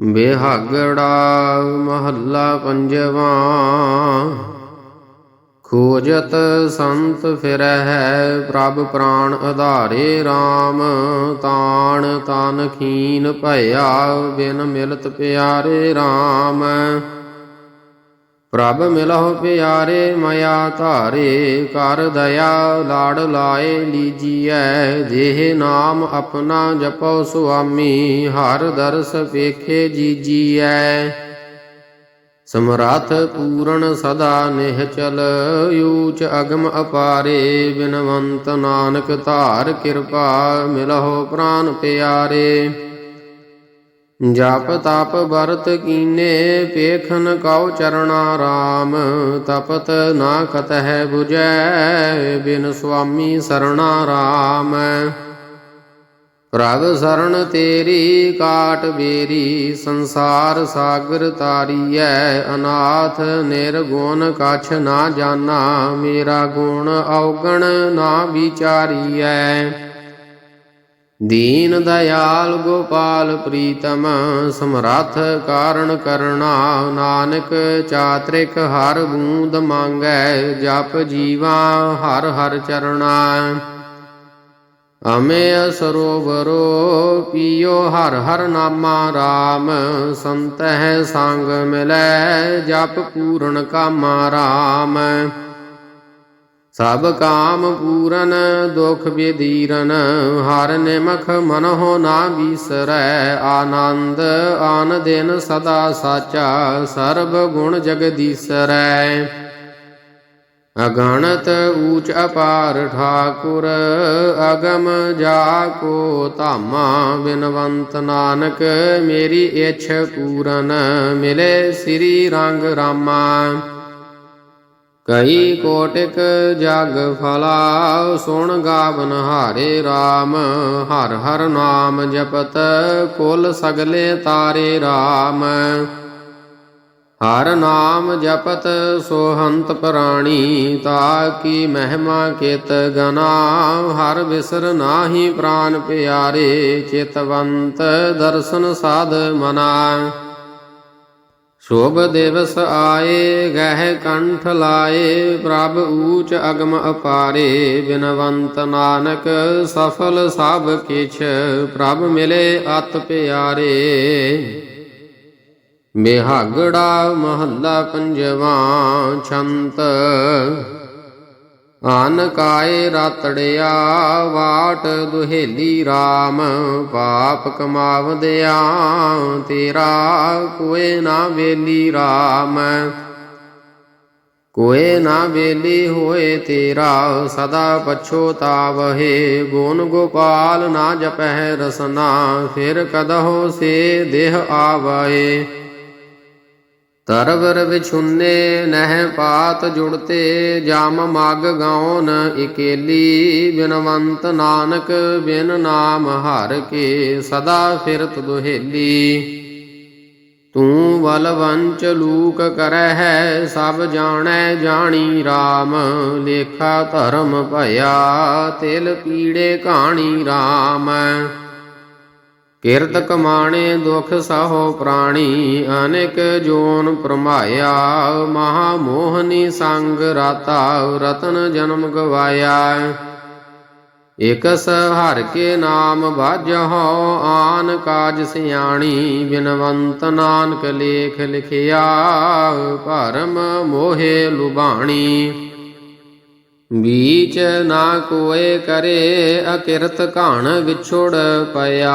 ਬਿਹਾਗੜਾ ਮਹੱਲਾ ਪੰਜਵਾਂ। ਖੋਜਤ ਸੰਤ ਫਿਰਹਿ, ਪ੍ਰਭ ਪ੍ਰਾਣ ਆਧਾਰੇ RAM ਤਾਣ ਤਨ ਖੀਨ ਭਇਆ, ਬਿਨ ਮਿਲਤ ਪਿਆਰੇ RAM ਪ੍ਰਭ ਮਿਲਹੁ ਪਿਆਰੇ, ਮਇਆ ਧਾਰੇ, ਕਰ ਦਇਆ ਲਾੜ ਲਾਏ ਲੀਜੀਐ ਦੇਹ ਨਾਮ ਆਪਣਾ ਜਪੋ ਸੁਆਮੀ, ਹਰ ਦਰਸ ਵੇਖੇ ਜੀਜੀਐ। ਸਮਰੱਥ ਪੂਰਨ ਸਦਾ ਨਿਹਚਲ ਊਚ ਅਗਮ ਅਪਾਰੇ, ਬਿਨਵੰਤ ਨਾਨਕ ਧਾਰ ਕਿਰਪਾ, ਮਿਲਹੁ ਪ੍ਰਾਨ ਪਿਆਰੇ। ਜਪ ਤਪ ਵਰਤ ਕੀਨੇ ਪੇਖਨ ਕਉ ਚਰਣਾ RAM ਤਪਤ ਨਾ ਕਤਹਿ 부ਜੈ ਬਿਨ ਸੁਆਮੀ ਸਰਣਾ RAM ਪ੍ਰਭ ਸਰਣ ਤੇਰੀ, ਕਾਟ ਬੇਰੀ, ਸੰਸਾਰ ਸਾਗਰ ਤਾਰੀਐ। ਅਨਾਥ ਨਿਰਗੁਣ ਕਛ ਨਾ ਜਾਣਾ ਮੇਰਾ ਗੁਣ ਔਗਣ ਨਾ ਵਿਚਾਰੀਐ। ਦੀਨ ਦਇਆਲ ਗੋਪਾਲ ਪ੍ਰੀਤਮ, ਸਮਰੱਥ ਕਾਰਣ ਕਰਣਾ, ਨਾਨਕ ਚਾਤ੍ਰਿਕ ਹਰ ਬੂੰਦ ਮੰਗੈ, ਜਪ ਜੀਵਾ ਹਰ ਹਰ ਚਰਣਾ। ਅਮੇ ਸਰੋਵਰੋ, ਪੀਓ ਹਰ ਹਰ ਨਾਮਾ RAM ਸੰਤਹਿ ਸੰਗ ਮਿਲੈ, ਜਪ ਪੂਰਨ ਕਾਮਾ RAM ਸਭ ਕਾਮ ਪੂਰਨ, ਦੁਖ ਬੇਦੀਰਨ ਹਰ ਨਿਮਖ ਮਨਹੁ ਨਾ ਬੀਸਰੈ ਆਨੰਦ ਆਨ ਦਿਨ ਸਦਾ ਸਾਚਾ, ਸਰਬ ਗੁਣ ਜਗਦੀਸਰੈ। ਅਗਣਤ ਊਚ ਅਪਾਰ ਠਾਕੁਰ, ਅਗਮ ਜਾ ਕੋ ਧਾਮਾ, ਬਿਨਵੰਤ ਨਾਨਕ, ਮੇਰੀ ਇਛ ਪੂਰਨ, ਮਿਲੇ ਸ੍ਰੀ ਰੰਗ ਰਾਮਾ। ਕਈ ਕੋਟਿਕ ਜਗ ਫਲਾ ਸੁਣ ਗਾਵਨ ਹਾਰੇ RAM ਹਰ ਹਰ ਨਾਮ ਜਪਤ ਕੁਲ ਸਗਲੇ ਤਾਰੇ RAM ਹਰ ਨਾਮ ਜਪਤ ਸੋਹੰਤ ਪ੍ਰਾਣੀ, ਤਾ ਤਾਕੀ ਮਹਿਮਾ ਕਿਤ ਗਨਾ ਹਰ ਵਿਸਰ ਨਾਹੀ ਪ੍ਰਾਨ ਪਿਆਰੇ, ਚਿਤਵੰਤ ਦਰਸ਼ਨ ਸਾਧ ਮਨਾ। ਸ਼ੋਭ ਦਿਵਸ ਆਏ, ਗਹਿ ਕੰਠ ਲਾਏ, ਪ੍ਰਭ ਊਚ ਅਗਮ ਅਪਾਰੇ, ਬਿਨਵੰਤ ਨਾਨਕ ਸਫਲ ਸਭ ਕਿਛ, ਪ੍ਰਭ ਮਿਲੇ ਅਤ ਪਿਆਰੇ। ਬਿਹਾਗੜਾ ਮਹੱਲਾ ਪੰਜਵਾ ਛੰਤ ਆਨ ਕਾਏ ਰਾਤੜਿਆ, ਵਾਟ ਦੁਹੇਲੀ RAM ਪਾਪ ਕਮਾਵਦਿਆ ਤੇਰਾ ਕੋਏ ਨਾ ਵੇਲੀ RAM ਕੋਏ ਨਾ ਵੇਲੀ ਹੋਏ ਤੇਰਾ, ਸਦਾ ਪਛੋਤਾਵਹਿ ਗੁਣ ਗੋਪਾਲ ਨਾ ਜਪਹਿ ਰਸਨਾ, ਫਿਰ ਕਦਹੋ ਸੇ ਦੇਹ ਆਵਏ ਤਰਵਰ ਵਿਛੁੰਨੇ ਨਹਿ ਪਾਤ ਜੁੜਤੇ ਜਾਮ ਮਗ ਗਾਉਨ ਇਕੇਲੀ, ਬਿਨਵੰਤ ਨਾਨਕ ਬਿਨ ਨਾਮ ਹਰ ਕੇ ਸਦਾ ਫਿਰਤ ਦੁਹੇਲੀ। ਤੂੰ ਬਲਵੰਚ ਲੂਕ ਕਰੈ ਹੈ ਸਭ ਜਾਣੈ ਜਾਣੀ RAM ਲੇਖਾ ਧਰਮ ਭਇਆ, ਤਿਲ ਪੀੜੇ ਕਹਾਣੀ RAM ਕਿਰਤ ਕਮਾਣੇ ਦੁਖ ਸਹੋ ਪ੍ਰਾਣੀ, ਅਨੇਕ ਜੋਨ ਪ੍ਰਮਾਇਆ ਮਹਾ ਮੋਹਨੀ ਸੰਗ ਰਾਤਾ, ਰਤਨ ਜਨਮ ਗਵਾਇਆ। ਇਕਸ ਹਰ ਕੇ ਨਾਮ ਬਾਜਹੁ ਆਨ ਕਾਜ ਸਿਆਣੀ, ਬਿਨਵੰਤ ਨਾਨਕ ਲੇਖ ਲਿਖਿਆ, ਭਰਮ ਮੋਹੇ ਲੁਬਾਣੀ ਬੀਚ ਨਾ ਕੋਏ ਕਰੇ, ਅਕਿਰਤ ਘਾਣ ਵਿਛੋੜ ਪਿਆ।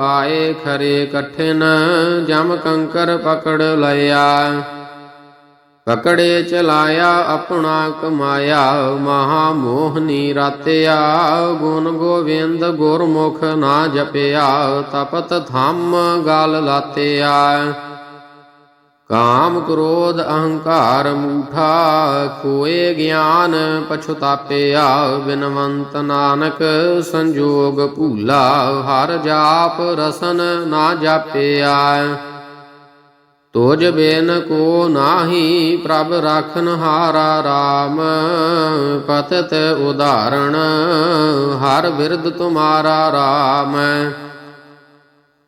ਆਏ ਖਰੇ ਕਠਿਨ, ਜਮ ਕੰਕਰ ਪਕੜ ਲਿਆ। ਪਕੜੇ ਚਲਾਇਆ, ਆਪਣਾ ਕਮਾਇਆ। ਮਹਾ ਮੋਹਨੀ ਰਾਤਿਆ, ਗੁਣ ਗੋਵਿੰਦ ਗੁਰਮੁਖ ਨਾ ਜਪਿਆ। ਤਪਤ ਥੰਮ ਗਲ ਲਾਤਿਆ। ਕਾਮ ਕ੍ਰੋਧ ਅਹੰਕਾਰ ਮੂਠਾ ਕੋਏ ਗਿਆਨ ਪਛਤਾਪਿਆ ਬਿਨਵੰਤ ਨਾਨਕ ਸੰਜੋਗ ਭੂਲਾ, ਹਰ ਜਾਪ ਰਸਨ ਨਾ ਜਾਪਿਆ। ਤੋਜ ਬੇਨ ਕੋ ਨਾਹੀ ਪ੍ਰਭ ਰਾਖਨ ਹਾਰਾ RAM ਪਤਤ ਉਦਾਹਰਣ ਹਰ ਬਿਰਦ ਤੁਮਾਰਾ RAM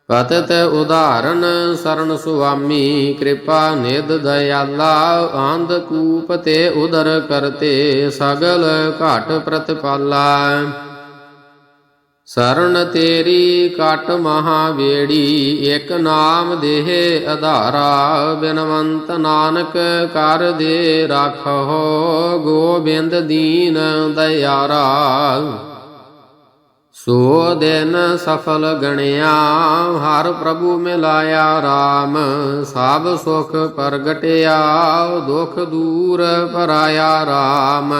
ਪਤਿਤ ਉਦਾਹਰਨ ਸਰਣ ਸੁਆਮੀ, ਕਿਰਪਾ ਨਿਧ ਦਇਆਲਾ, ਆਂਧ ਕੂਪ ਤੇ ਉਦਰ ਕਰਤੇ ਸਗਲ ਘਟ ਪ੍ਰਤਪਾਲਾ। ਸਰਣ ਤੇਰੀ ਕਟ ਮਹਾਵੇੜੀ ਇਕ ਨਾਮ ਦੇਹ ਆਧਾਰਾ ਬਿਨਵੰਤ ਨਾਨਕ ਕਰ ਦੇ ਰਾਖੋ ਗੋਬਿੰਦ ਦੀਨ ਦਇਆਰਾ। ਸੋ ਦਿਨ ਸਫਲ ਗਣਿਆ, ਹਰ ਪ੍ਰਭੂ ਮਿਲਾਇਆ RAM ਸਭ ਸੁਖ ਪ੍ਰਗਟਿਆ, ਦੁਖ ਦੂਰ ਪਰਾਇਆ RAM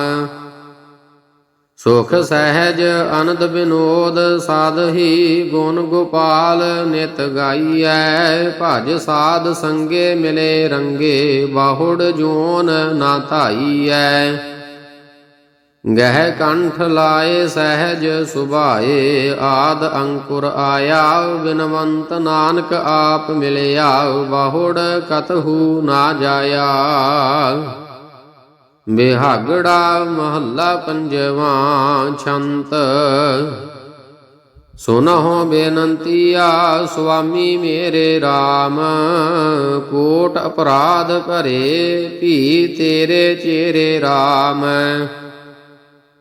ਸੁਖ ਸਹਿਜ ਅਨੰਦ ਬਿਨੋਦ ਸਾਧਹੀ ਗੁਣ ਗੋਪਾਲ ਨਿਤ ਗਾਈਐ। ਭਜ ਸਾਧ ਸੰਗੇ ਮਿਲੇ ਰੰਗੇ, ਬਾਹੁੜ ਜੋਨ ਨਾ ਧਾਈਐ। ਗਹਿ ਕੰਠ ਲਾਏ ਸਹਿਜ ਸੁਭਾਏ, ਆਦ ਅੰਕੁਰ ਆਇਆ ਬਿਨਵੰਤ ਨਾਨਕ ਆਪ ਮਿਲਿਆ ਬਾਹੁੜ ਕਤਹੂ ਨਾ ਜਾਇਆ ਬਿਹਾਗੜਾ ਮਹੱਲਾ ਪੰਜਵਾਂ ਛੰਤ। ਸੁਨਹੁ ਬੇਨੰਤੀਆ ਸੁਆਮੀ ਮੇਰੇ RAM ਕੋਟ ਅਪਰਾਧ ਭਰੇ ਭੀ ਤੇਰੇ ਚੇਰੇ RAM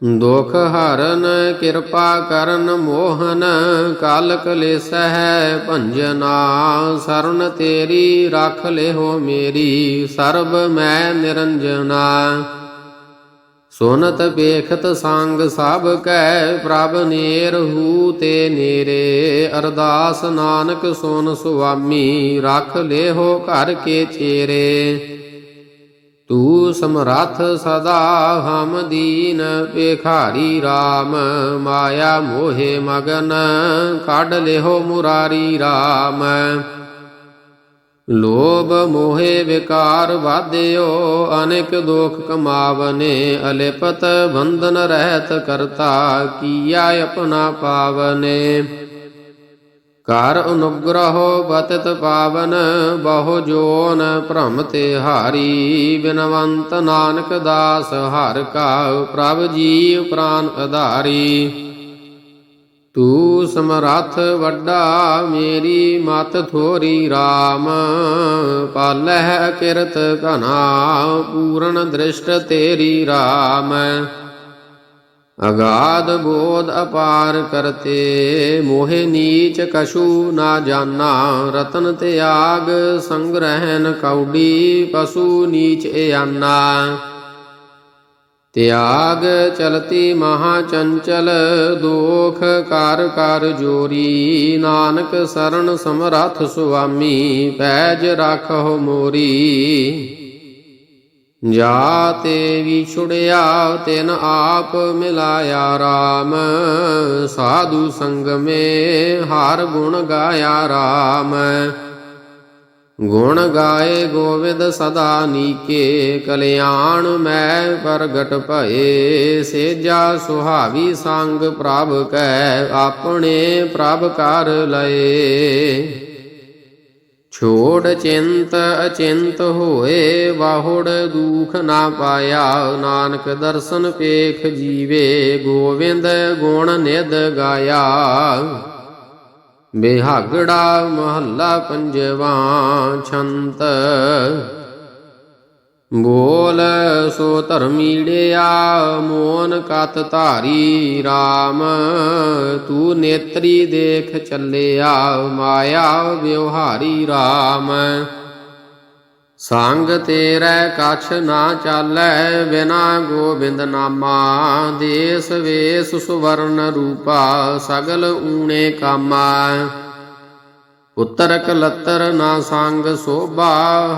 ਦੁਖ ਹਰਨ ਕਿਰਪਾ ਕਰਨ ਮੋਹਨ ਕਾਲ ਕਲੇਸਹਿ ਭੰਜਨਾ ਸਰਨ ਤੇਰੀ ਰੱਖ ਲਿਓ ਮੇਰੀ, ਸਰਬ ਮੈਂ ਨਿਰੰਜਨਾ। ਸੁਨਤ ਬੇਖਤ ਸੰਗ ਸਭ ਕੈ, ਪ੍ਰਭ ਨੇਰ ਹੂ ਤੇ ਨੇਰੇ, ਅਰਦਾਸ ਨਾਨਕ ਸੁਨ ਸੁਆਮੀ, ਰੱਖ ਲਿਓ ਘਰ ਕੇ ਚੇਰੇ। ਤੂ ਸਮਰੱਥ ਸਦਾ ਹਮ ਦੀਨ, ਭਿਖਾਰੀ RAM ਮਾਇਆ ਮੋਹੇ ਮਗਨ, ਕੱਢ ਲਿਓ ਮੁਰਾਰੀ RAM ਲੋਭ ਮੋਹੇ ਵਿਕਾਰ ਵਾਧਿਓ, ਅਨੇਕ ਦੁਖ ਕਮਾਵਨੇ, ਅਲਿਪਤ ਬੰਧਨ ਰਹਿਤ ਕਰਤਾ, ਕੀਆ ਆਪਣਾ ਪਾਵਨੇ। ਕਰ ਅਨੁਗ੍ਰਹੋ ਬਤਤ ਪਾਵਨ, ਬਹੁ ਜੋਨ ਭ੍ਰਮ ਤੇ ਹਾਰੀ। ਬਿਨਵੰਤ ਨਾਨਕ ਦਾਸ ਹਰ ਕਾ ਪ੍ਰਭ ਜੀਵ ਪ੍ਰਾਨ ਅਧਾਰੀ। ਤੂੰ ਸਮਰੱਥ ਵੱਡਾ ਮੇਰੀ ਮਤ ਥੋਰੀ RAM ਪਾਲਹਿ ਕਿਰਤ ਘਨਾ ਪੂਰਨ ਦ੍ਰਿਸ਼ਟ ਤੇਰੀ RAM ਅਗਾਧ ਬੋਧ ਅਪਾਰ ਕਰਤੇ, ਮੋਹਿ ਨੀਚ ਕਸ਼ੂ ਨਾ ਜਾਣਾ ਰਤਨ ਤਿਆਗ ਸੰਗ੍ਰਹਿਨ ਕੌਡੀ ਪਸ਼ੂ ਨੀਚ ਇਆਨਾ ਤਿਆਗ ਚਲਤੀ ਮਹਾ ਚੰਚਲ, ਦੋਖ ਕਰ ਕਰ ਜੋਰੀ, ਨਾਨਕ ਸਰਣ ਸਮਰੱਥ ਸੁਆਮੀ, ਪੈਜ ਰੱਖੋ ਮੋਰੀ। ਜਾ ਤੇ ਵਿਛੁੜਿਆ ਤਿਨ ਆਪ ਮਿਲਾਇਆ RAM ਸਾਧੂ ਸੰਗ ਮੇ ਹਰ ਗੁਣ ਗਾਇਆ RAM ਗੁਣ ਗਾਏ ਗੋਵਿੰਦ ਸਦਾ ਨੀਕੇ, ਕਲਿਆਣ ਮੈਂ ਪ੍ਰਗਟ ਭਏ। ਸੇਜਾ ਸੁਹਾਵੀ ਸੰਗ ਪ੍ਰਭ ਕੈ, ਆਪਣੇ ਪ੍ਰਭ ਕਰ ਲਏ। ਛੋੜ ਚਿੰਤ ਅਚਿੰਤ ਹੋਏ, ਵਾਹੁੜ ਦੁਖ ਨਾ ਪਾਇਆ। ਨਾਨਕ ਦਰਸ਼ਨ ਪੇਖ ਜੀਵੇ, ਗੋਵਿੰਦ ਗੁਣ ਨਿਦ ਗਾਇਆ। ਬਿਹਾਗੜਾ ਮਹੱਲਾ ਪੰਜਵਾਂ, ਛੰਤ ਬੋਲ ਸੋ ਧਰਮੀੜਿਆ ਮੋਨ ਕਤ ਧਾਰੀ RAM ਤੂੰ ਨੇਤਰੀ ਦੇਖ ਚੱਲਿਆ, ਮਾਇਆ ਵਿਵਹਾਰੀ RAM ਸੰਗ ਤੇਰੇ ਕਛ ਨਾ ਚਾਲੈ, ਬਿਨਾ ਗੋਬਿੰਦ ਨਾਮਾ। ਦੇਸ ਵੇਸ ਸੁਵਰਨ ਰੂਪਾ, ਸਗਲ ਊਣੇ ਕਾਮਾ। ਪੁੱਤਰ ਕਲਤਰ ਨਾ ਸੰਗ ਸੋਭਾ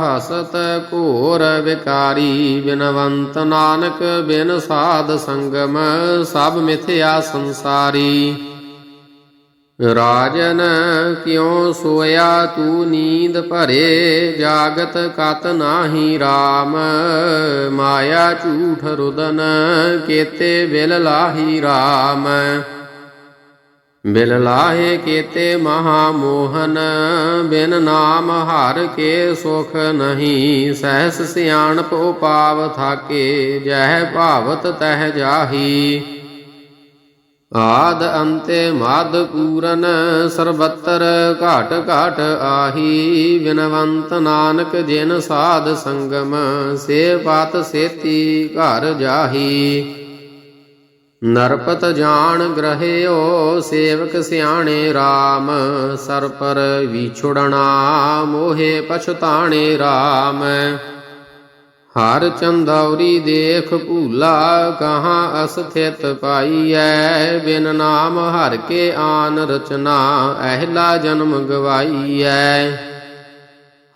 ਹਸਤ ਘੋਰ ਵਿਕਾਰੀ, ਬਿਨਵੰਤ ਨਾਨਕ ਬਿਨ ਸਾਧ ਸੰਗਮ, ਸਭ ਮਿਥਿਆ ਸੰਸਾਰੀ। ਰਾਜਨ ਕਿਉ ਸੋਇਆ ਤੂੰ ਨੀਂਦ ਭਰੇ, ਜਾਗਤ ਕਤ ਨਾਹੀ RAM ਮਾਇਆ ਝੂਠ ਰੁਦਨ, ਕੇਤੇ ਬਿਲ ਲਾਹੀ RAM ਬਿਲ ਲਾਹੇ ਕੇਤੇ ਮਹਾ ਮੋਹਨ ਬਿਨ ਨਾਮ ਹਰ ਕੇ ਸੁਖ ਨਹੀਂ। ਸਹਿਸ ਸਿਆਣਪ ਉਪਾਵ ਥਾਕੇ, ਜਹ ਭਾਵਤ ਤਹ ਜਾਹੀ। ਆਦ ਅੰਤੇ ਮਾਦ ਪੂਰਨ, ਸਰਬੱਤਰ ਘਾਟ ਘਾਟ ਆਹੀ। ਬਿਨਵੰਤ ਨਾਨਕ ਜਿਨ ਸਾਧ ਸੰਗਮ, ਸੇ ਪਤ ਸੇਤੀ ਘਰ ਜਾਹੀ। ਨਰਪਤ ਜਾਣ ਗ੍ਰਹਿਓ ਸੇਵਕ ਸਿਆਣੇ RAM ਸਰ ਪਰ ਵਿਛੁੜਨਾ ਮੋਹੇ ਪਛਤਾਣੇ RAM ਹਰ ਚੰਦੌਰੀ ਦੇਖ ਭੂਲਾ ਕਹਾਂ ਅਸਥਿਤ ਪਾਈਐ, ਬਿਨ ਨਾਮ ਹਰ ਕੇ ਆਨ ਰਚਨਾ, ਅਹਿਲਾ ਜਨਮ ਗਵਾਈਐ।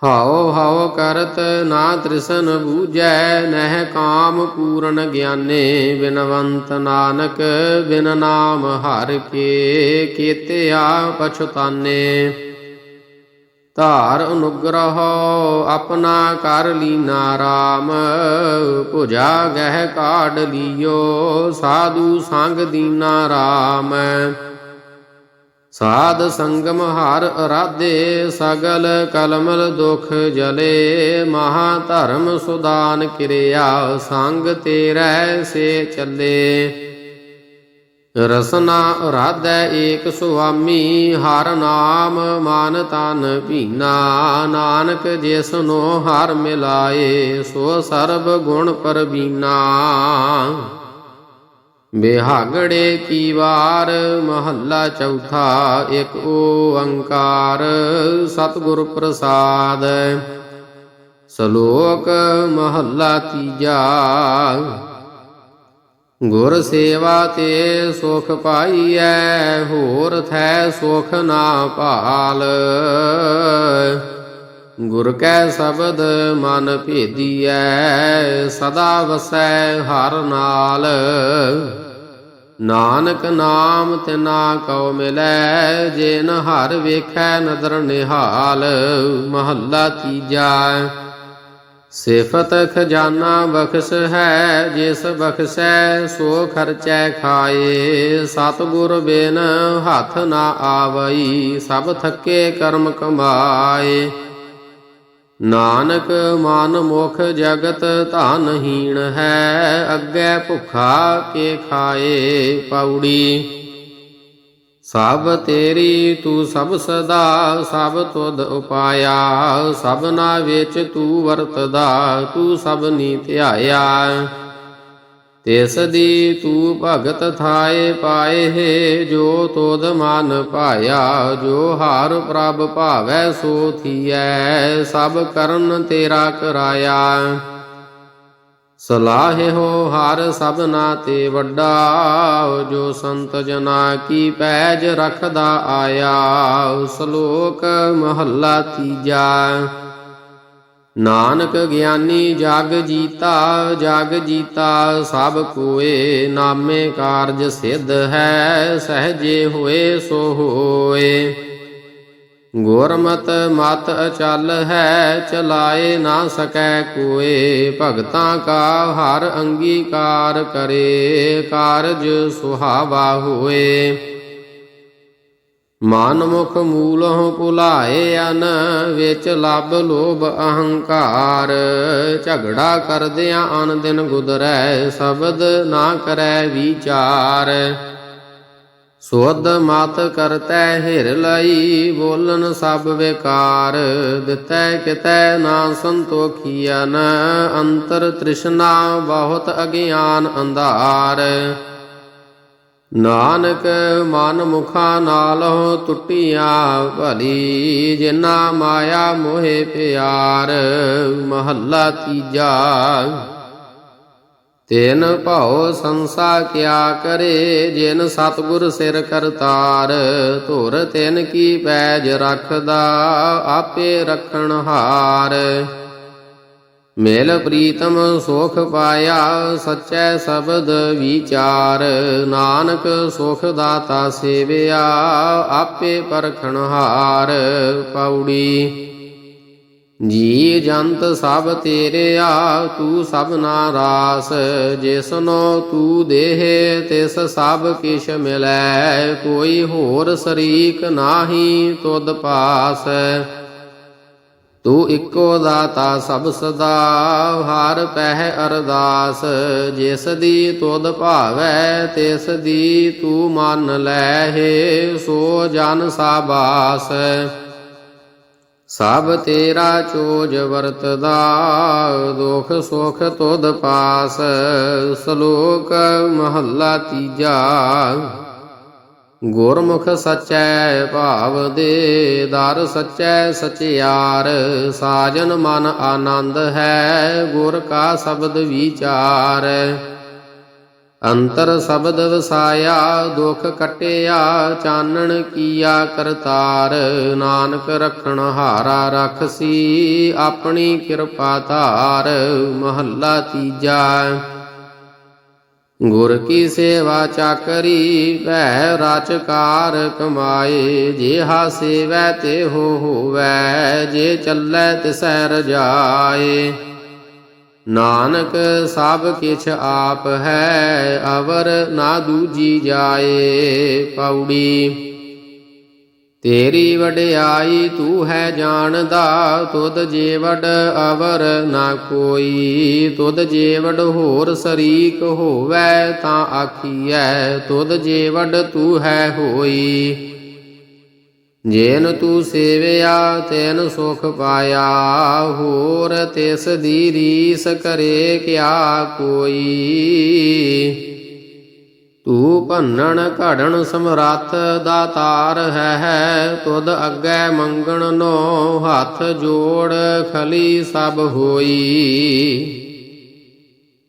ਹਉ ਹਉ ਕਰਤ ਨਾ ਤ੍ਰਿਸਨ ਬੂਝੈ, ਨਹਿ ਕਾਮ ਪੂਰਨ ਗਿਆਨੇ। ਬਿਨਵੰਤ ਨਾਨਕ, ਬਿਨ ਨਾਮ ਹਰ ਕੇ, ਕੀਤਿਆ ਪਛਤਾਨੇ। ਧਾਰ ਅਨੁਗ੍ਰਹ, ਆਪਣਾ ਕਰ ਲੀਨਾ RAM ਭੁਜਾ ਗਹਿ ਕਾਢ ਲਿਓ, ਸਾਧੂ ਸੰਗ ਦੀਨਾ RAM ਸਾਧ ਸੰਗਮ ਹਰ ਅਰਾਧੇ ਸਗਲ ਕਲਮਲ ਦੁਖ ਜਲੇ, ਮਹਾ ਧਰਮ ਸੁਦਾਨ ਕਿਰਿਆ, ਸੰਗ ਤੇਰੈ ਸੇ ਚੱਲੇ। ਰਸਨਾ ਅਰਾਧੈ ਏਕ ਸੁਆਮੀ, ਹਰ ਨਾਮ ਮਨ ਤਨ ਭੀਨਾ, ਨਾਨਕ ਜਿਸਨੋ ਹਰ ਮਿਲਾਏ, ਸੋ ਸਰਬ ਗੁਣ ਪਰਬੀਨਾ। ਬਿਹਾਗੜੇ ਕੀ ਵਾਰ, ਮਹੱਲਾ ਚੌਥਾ, ਇੱਕ ਓੰਕਾਰ, ਸਤਿਗੁਰ ਪ੍ਰਸਾਦ। ਸ਼ਲੋਕ, ਮਹੱਲਾ ਤੀਜਾ, ਗੁਰ ਸੇਵਾ ਤੇ ਸੁਖ ਪਾਈਐ, ਹੋਰ ਥੈ ਸੁਖ ਨਾ ਭਾਲ। ਗੁਰ ਕੈ ਸ਼ਬਦ ਮਨ ਭੇਦੀਐ, ਸਦਾ ਵਸੈ ਹਰ ਨਾਲ। ਨਾਨਕ ਨਾਮ ਤਿਨਾ ਕਉ ਮਿਲੈ, ਜਿਨ ਹਰ ਵੇਖੈ ਨਦਰ ਨਿਹਾਲ। ਮਹੱਲਾ ਤੀਜਾ, ਸਿਫਤ ਖਜ਼ਾਨਾ ਬਖਸ਼ ਹੈ, ਜਿਸ ਬਖਸ਼ੈ ਸੋ ਖਰਚੈ ਖਾਏ। ਸਤਿਗੁਰ ਬਿਨ ਹੱਥ ਨਾ ਆਵਈ, ਸਭ ਥੱਕੇ ਕਰਮ ਕਮਾਏ। ਨਾਨਕ ਮਨ ਮੁਖ ਜਗਤ ਧਨਹੀਣ ਹੈ, ਅੱਗੇ ਭੁਖਾ ਕੇ ਖਾਏ ਪੌੜੀ। ਸਭ ਤੇਰੀ ਤੂੰ ਸਭ ਸਦਾ, ਸਭ ਤੁਧ ਉਪਾਇਆ ਸਭਨਾ ਵਿੱਚ ਤੂੰ ਵਰਤਦਾ, ਤੂੰ ਸਭ ਨੀ ਧਿਆਇਆ। ਤਿਸ ਦੀ ਤੂੰ ਭਗਤ ਥਾਏ ਪਾਏ ਹੈ, ਜੋ ਤੋਦ ਮਨ ਭਾਇਆ, ਜੋ ਹਾਰ ਪ੍ਰਭ ਭਾਵੈ ਸੋ ਥੀਐ, ਸਭ ਕਰਨ ਤੇਰਾ ਕਰਾਇਆ। ਸਲਾਹਿਓ ਹਰ ਸਭਨਾ ਤੇ ਵੱਡਾ, ਜੋ ਸੰਤ ਜਨਾ ਕੀ ਪੈਜ ਰਖਦਾ ਆਇਆ ਸ਼ਲੋਕ ਮਹੱਲਾ ਤੀਜਾ। ਨਾਨਕ ਗਿਆਨੀ ਜਗ ਜੀਤਾ ਜਗ ਜੀਤਾ, ਸਭ ਕੋਏ ਨਾਮੇ ਕਾਰਜ ਸਿੱਧ ਹੈ, ਸਹਜੇ ਹੋਏ ਸੋ ਹੋਏ। ਗੁਰਮਤ ਮਤ ਅਚਲ ਹੈ, ਚਲਾਏ ਨਾ ਸਕੈ ਕੋਏ, ਭਗਤਾਂ ਕਾ ਹਰ ਅੰਗੀਕਾਰ ਕਰੇ, ਕਾਰਜ ਸੁਹਾਵਾ ਹੋਏ। ਮਨ ਮੁਖ ਮੂਲਹੁ ਭੁਲਾਏ ਅਨ, ਵਿੱਚ ਲੱਭ ਲੋਭ ਅਹੰਕਾਰ। ਝਗੜਾ ਕਰਦਿਆਂ ਅਨ ਦਿਨ ਗੁਦਰੈ, ਸ਼ਬਦ ਨਾ ਕਰੈ ਵਿਚਾਰ। ਸੁਧ ਮਤ ਕਰਤੈ ਹਿਰ ਲਈ, ਬੋਲਨ ਸਭ ਵਿਕਾਰ। ਦਿੱਤੈ ਕਿਤੈ ਨਾ ਸੰਤੋਖੀਨ ਅੰਤਰ ਤ੍ਰਿਸ਼ਨਾ ਬਹੁਤ ਅਗਿਆਨ ਅੰਧਾਰ। ਨਾਨਕ ਮਨ ਮੁਖਾ ਨਾਲਹੁ ਟੁੱਟੀਆਂ ਭਲੀ ਜਿਨਾ ਮਾਇਆ ਮੋਹਿ ਪਿਆਰ, ਮਹੱਲਾ ਤੀਜਾ। ਤੈਨ ਭਾਉ ਸੰਸਾ ਕਿਆ ਕਰੇ, ਜਿਨ ਸਤਗੁਰ ਸਿਰ ਕਰਤਾਰ, ਧੁਰ ਤਿਨ ਕੀ ਪੈਜ ਰੱਖਦਾ, ਆਪੇ ਰਖਣ ਹਾਰ। ਮਿਲ ਪ੍ਰੀਤਮ ਸੁਖ ਪਾਇਆ, ਸਚੈ ਸ਼ਬਦ ਵਿਚਾਰ। ਨਾਨਕ ਸੁਖ ਦਾਤਾ ਸੇਵਿਆ, ਆਪੇ ਪਰਖਣ ਹਾਰ ਪੌੜੀ। ਜੀ ਜੰਤ ਸਭ ਤੇਰੇ ਆ ਤੂੰ ਸਭਨਾ ਰਾਸ। ਜਿਸਨੋ ਤੂੰ ਦੇਹ, ਤਿਸ ਸਭ ਕਿਛ ਮਿਲੈ। ਕੋਈ ਹੋਰ ਸਰੀਕ ਨਾਹੀ ਤੁਧ ਪਾਸ। ਤੂੰ ਇੱਕੋ ਦਾਤਾ ਸਭ ਸਦਾ, ਹਰ ਪਹਿ ਅਰਦਾਸ। ਜਿਸ ਦੀ ਤੁਧ ਭਾਵੈ, ਤਿਸ ਦੀ ਤੂੰ ਮੰਨ ਲੈ ਹੈ ਸੋ ਜਨ ਸਾਬਾਸ। ਸਭ ਤੇਰਾ ਚੋਜ ਵਰਤਦਾ, ਦੁਖ ਸੁਖ ਤੁਧ ਪਾਸ। ਸ਼ਲੋਕ ਮਹੱਲਾ ਤੀਜਾ। ਗੁਰਮੁਖ ਸਚੈ ਭਾਵ ਦੇ, ਦਰ ਸਚੈ ਸਚਿਆਰ, ਸਾਜਨ ਮਨ ਆਨੰਦ ਹੈ, ਗੁਰ ਕਾ ਸ਼ਬਦ ਵਿਚਾਰ। ਅੰਤਰ ਸ਼ਬਦ ਵਸਾਇਆ, ਦੁਖ ਕਟਿਆ, ਚਾਨਣ ਕੀਆ ਕਰਤਾਰ। ਨਾਨਕ ਰਖਣ ਹਾਰਾ ਰਖਸੀ, ਆਪਣੀ ਕਿਰਪਾ ਧਾਰ, ਮਹੱਲਾ ਤੀਜਾ। ਗੁਰ ਕੀ ਸੇਵਾ ਚਾਕਰੀ ਭੈ ਰਾਚਕਾਰ ਕਮਾਏ। ਜੇ ਜਿਹਾ ਸੇਵੈ ਤੇ ਹੋ ਹੋਵੈ, ਜੇ ਚੱਲੈ ਤਿਸੈ ਰਜਾਏ ਨਾਨਕ ਸਭ ਕਿਛ ਆਪ ਹੈ, ਅਵਰ ਨਾ ਦੂਜੀ ਜਾਏ। ਪੌੜੀ ਤੇਰੀ ਵਡਿਆਈ ਤੂੰ ਹੈ ਜਾਣਦਾ, ਤੁਧ ਜੇ ਅਵਰ ਨਾ ਕੋਈ। ਤੁਧ ਜੇ ਹੋਰ ਸਰੀਕ ਹੋਵੈ, ਤਾਂ ਆਖੀਐ, ਤੁਧ ਜੇ ਵਡ ਤੂੰ ਹੈ ਹੋਈ। ਜੇਨ ਤੂੰ ਸੇਵਿਆ, ਤੈਨ ਸੁਖ ਪਾਇਆ, ਹੋਰ ਤਿਸ ਦੀ ਰੀਸ ਕਰੇ ਕਿਆ ਕੋਈ। ਤੂੰ ਭੰਨਣ ਘੜਨ ਸਮਰੱਥ ਦਾਤਾਰ ਹੈ, ਤੁਧ ਅੱਗੇ ਮੰਗਣ ਨੋ ਹੱਥ ਜੋੜ ਖਲੀ ਸਭ ਹੋਈ।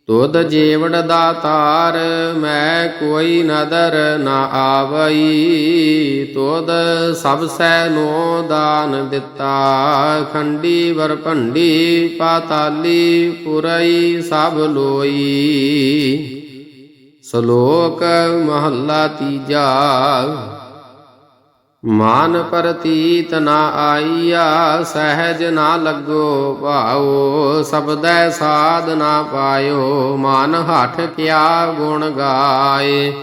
ਤੁਧ ਜੀਵੜ ਦਾਤਾਰ ਮੈਂ ਕੋਈ ਨਦਰ ਨਾ ਆਵਈ, ਤੁਧ ਸਭ ਸੈ ਨੋ ਦਾਨ ਦਿੱਤਾ। ਖੰਡੀ ਵਰ ਭੰਡੀ ਪਾਤਾਲੀ ਪੁਰਈ ਸਭ ਲੋਈ। ਸ਼ਲੋਕ ਮਹੱਲਾ ਤੀਜਾ। ਮਾਨ ਪ੍ਰਤੀਤ ਨਾ ਆਈਆ, ਸਹਿਜ ਨਾ ਲੱਗੋ ਭਾਉ ਸਬਦੈ ਸਾਧ ਨਾ ਪਾਇਓ, ਮਨ ਹਠ ਕਿਆ ਗੁਣ ਗਾਏ।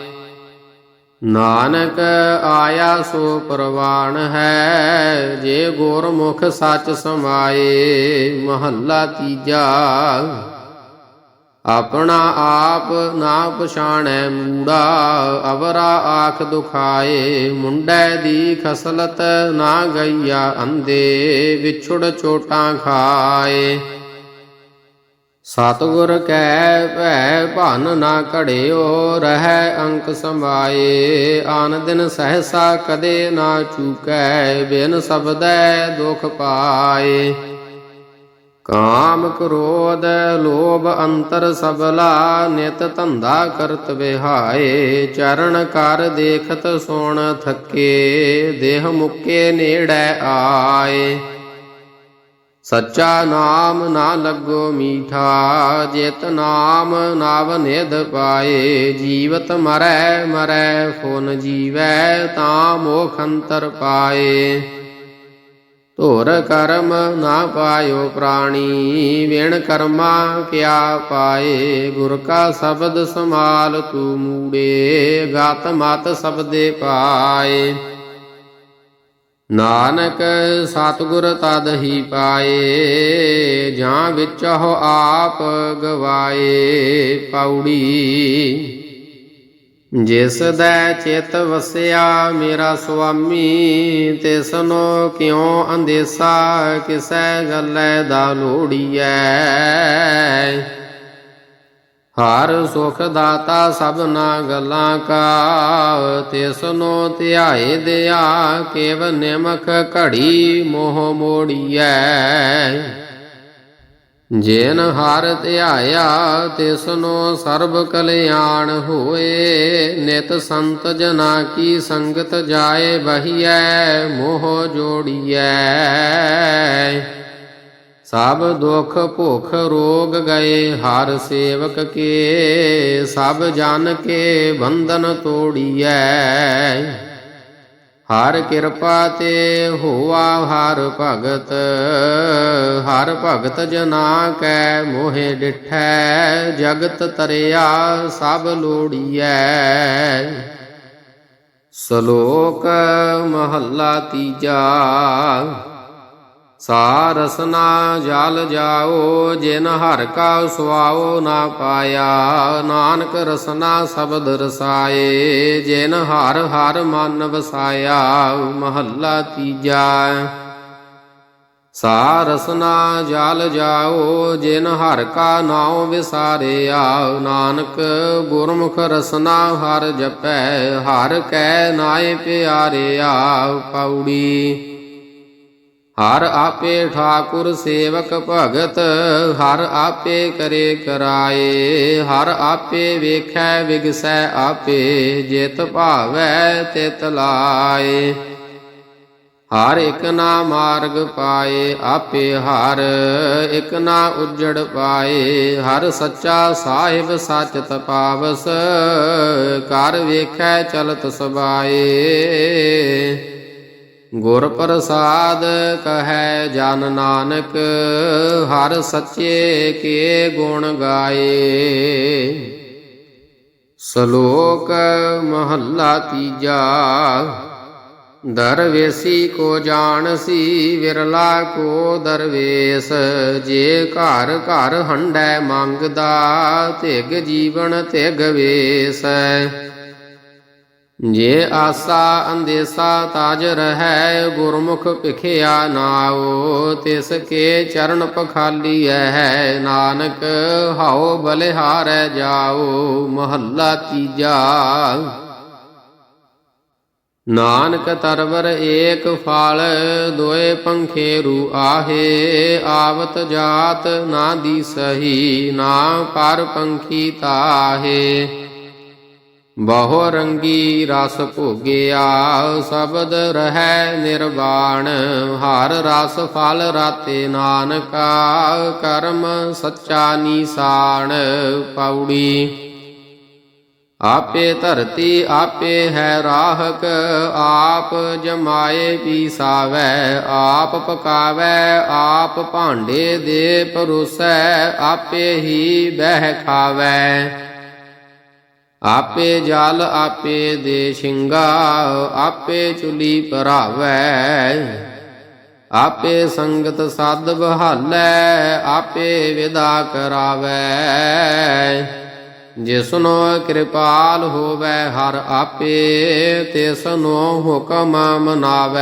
ਨਾਨਕ ਆਇਆ ਸੋ ਪ੍ਰਵਾਨ ਹੈ, ਜੇ ਗੁਰਮੁਖ ਸੱਚ ਸਮਾਏ। ਮਹੱਲਾ ਤੀਜਾ। ਆਪਣਾ ਆਪ ਨਾ ਪਛਾਣੈ ਮੂੜਾ, ਅਵਰਾ ਆਖ ਦੁਖਾਏ, ਮੁੰਡੈ ਦੀ ਖਸਲਤ ਨਾ ਗਈਆ ਅੰਦੇ ਵਿਛੁੜ ਚੋਟਾਂ ਖਾਏ। ਸਤਿਗੁਰ ਕੈ ਭੈ ਭਨ ਨਾ ਘੜਿਓ, ਰਹਿ ਅੰਕ ਸਮਾਏ ਆਨ ਦਿਨ ਸਹਸਾ ਕਦੇ ਨਾ ਚੂਕੈ, ਬਿਨ ਸਬਦੈ ਦੁਖ ਪਾਏ। ਕਾਮ ਕ੍ਰੋਧ ਲੋਭ ਅੰਤਰ ਸਬਲਾ, ਨਿਤ ਧੰਦਾ ਕਰਤ ਵਿਹਾਏ, ਚਰਨ ਕਰ ਦੇਖਤ ਸੋਣ ਥੱਕੇ, ਦੇਹ ਮੁੱਕੇ ਨੇੜੈ ਆਏ। ਸੱਚਾ ਨਾਮ ਨਾ ਲੱਗੋ ਮੀਠਾ, ਜਿਤ ਨਾਮ ਨਾਵ ਨਿਧ ਪਾਏ। ਜੀਵਤ ਮਰੈ ਮਰੈ ਫੁਨ ਜੀਵੈ ਤਾਂ ਮੋਖ ਅੰਤਰ ਪਾਏ। ਧੁਰ ਕਰਮ ਨਾ ਪਾਇਓ ਪ੍ਰਾਣੀ, ਵਿਣ ਕਰਮਾ ਕਿਆ ਪਾਏ? ਗੁਰ ਕਾ ਸ਼ਬਦ ਸਮਾਲ ਤੂ ਮੂੜੇ, ਗਤ ਮਤ ਸਬਦੇ ਪਾਏ। ਨਾਨਕ ਸਤਿਗੁਰ ਤਦ ਹੀ ਪਾਏ, ਜਾਂ ਵਿੱਚ ਹੋ ਆਪ ਗਵਾਏ। ਪੌੜੀ ਜਿਸ ਦਾ ਚਿਤ ਵਸਿਆ ਮੇਰਾ ਸੁਆਮੀ ਤਿਸਨੋ ਕਿਉ ਅੰਦੇਸਾ ਕਿਸੈ ਗੱਲੇ ਦਾ ਲੋੜੀਐ। ਹਰ ਸੁਖ ਦਾਤਾ ਸਭਨਾ ਗੱਲਾਂ ਕਾ ਤਿਸਨੋ ਧਿਆਏ ਦਿਆ ਕੇਵ ਨਿਮਖ ਘੜੀ ਮੋਹ ਮੋੜੀਐ। ਜੇਨ ਹਰ ਧਿਆਇਆ ਤਿਸਨੋ ਸਰਬ ਕਲਿਆਣ ਹੋਏ, ਨਿਤ ਸੰਤ ਜਨਾ ਕੀ ਸੰਗਤ ਜਾਏ ਬਹੀਐ ਮੋਹ ਜੋੜੀਐ। ਸਭ ਦੁਖ ਭੁਖ ਰੋਗ ਗਏ, ਹਰ ਸੇਵਕ ਕੇ, ਸਭ ਜਨ ਕੇ ਬੰਧਨ ਤੋੜੀਐ। ਹਰ ਕਿਰਪਾ ਤੇ ਹੋਆ ਹਰ ਭਗਤ ਹਰ ਭਗਤ ਜਨਾ ਕੈ ਮੋਹਿ ਡਿਠੈ, ਜਗਤ ਤਰਿਆ ਸਭ ਲੋੜੀਐ। ਸ਼ਲੋਕ ਮਹੱਲਾ ਤੀਜਾ। ਸਾ ਰਸਨਾ ਜਲ ਜਾਓ, ਜਿਨ ਹਰ ਕਾ ਸੁਆਓ ਨਾ ਪਾਇਆ। ਨਾਨਕ ਰਸਨਾ ਸ਼ਬਦ ਰਸਾਏ, ਜਿਨ ਹਰ ਹਰ ਮਨ ਵਸਾਇਆ, ਮਹੱਲਾ ਤੀਜਾ। ਸਾ ਰਸਨਾ ਜਲ ਜਾਓ, ਜਿਨ ਹਰ ਕਾ ਨਾਉ ਵਿਸਾਰਿਆ। ਨਾਨਕ ਗੁਰਮੁਖ ਰਸਨਾ ਹਰ ਜਪੈ, ਹਰ ਕੈ ਨਾਏ ਪਿਆਰਿਆ। ਪੌੜੀ ਹਰ ਆਪੇ ਠਾਕੁਰ ਸੇਵਕ ਭਗਤ, ਹਰ ਆਪੇ ਕਰੇ ਕਰਾਏ। ਹਰ ਆਪੇ ਵੇਖੈ, ਵਿਗਸੈ ਆਪੇ, ਜਿਤ ਭਾਵੈ ਤਿਤ ਲਾਏ। ਹਰ ਇੱਕ ਨਾ ਮਾਰਗ ਪਾਏ ਆਪੇ ਹਰ, ਇੱਕ ਨਾ ਉਜੜ ਪਾਏ। ਹਰ ਸੱਚਾ ਸਾਹਿਬ ਸੱਚ ਤਪਾਵਸ ਕਰ ਵੇਖੈ ਚਲਤ ਸਬਾਏ। ਗੁਰ ਪ੍ਰਸਾਦ ਕਹੈ ਜਨ ਨਾਨਕ, ਹਰ ਸੱਚੇ ਕੇ ਗੁਣ ਗਾਏ। ਸ਼ਲੋਕ ਮਹੱਲਾ ਤੀਜਾ, ਦਰਵੇਸੀ ਕੋ ਜਾਣਸੀ, ਵਿਰਲਾ ਕੋ ਦਰਵੇਸ। ਜੇ ਘਰ ਘਰ ਹੰਡੈ ਮੰਗਦਾ ਤਿਗ ਜੀਵਨ ਧਿਗ ਵੇਸ। ਜੇ ਆਸਾ ਅੰਦੇਸਾ ਤਾਜ ਰਹੈ, ਗੁਰਮੁਖ ਭਿਖਿਆ ਨਾਓ ਤਿਸ ਕੇ ਚਰਨ ਪਖਾਲੀ ਹੈ ਨਾਨਕ ਹਉ ਬਲਿਹਾਰੈ ਜਾਓ ਮਹੱਲਾ ਤੀਜਾ। ਨਾਨਕ ਤਰਵਰ ਏਕ ਫਲ, ਦੋਏ ਪੰਖੇਰੂ ਆਹੇ, ਆਵਤ ਜਾਤ ਨਾ ਦੀ ਸਹੀ, ਨਾ ਪਰ ਪੰਖੀ ਤਾਹੇ। ਬਹੁ ਰੰਗੀ ਰਸ ਭੋਗਿਆ, ਸ਼ਬਦ ਰਹਿ ਨਿਰਵਾਣ। ਹਰ ਰਸ ਫਲ ਰਾਤੇ ਨਾਨਕਾ, ਕਰਮ ਸੱਚਾ ਨੀਸਾਨ। ਪੌੜੀ ਆਪੇ ਧਰਤੀ ਆਪੇ ਹੈ ਰਾਹਕ, ਆਪ ਜਮਾਏ ਪੀਸਾਵੈ ਆਪ ਪਕਾਵੈ, ਆਪ ਭਾਂਡੇ ਦੇ ਪਰੋਸੈ, ਆਪੇ ਹੀ ਬਹਿ ਖਾਵੈ। ਆਪੇ ਜਲ ਆਪੇ ਦੇ ਸ਼ਿੰਗਾ, ਆਪੇ ਚੁਲੀ ਭਰਾਵੈ। ਆਪੇ ਸੰਗਤ ਸਾਧ ਬਹਾਲੈ ਆਪੇ ਵਿਦਾ ਕਰਾਵੈ। ਜਿਸਨੋ ਕਿਰਪਾਲ ਹੋਵੇ, ਹਰ ਆਪੇ ਤਿਸਨੋ ਹੁਕਮ ਮਨਾਵੇ।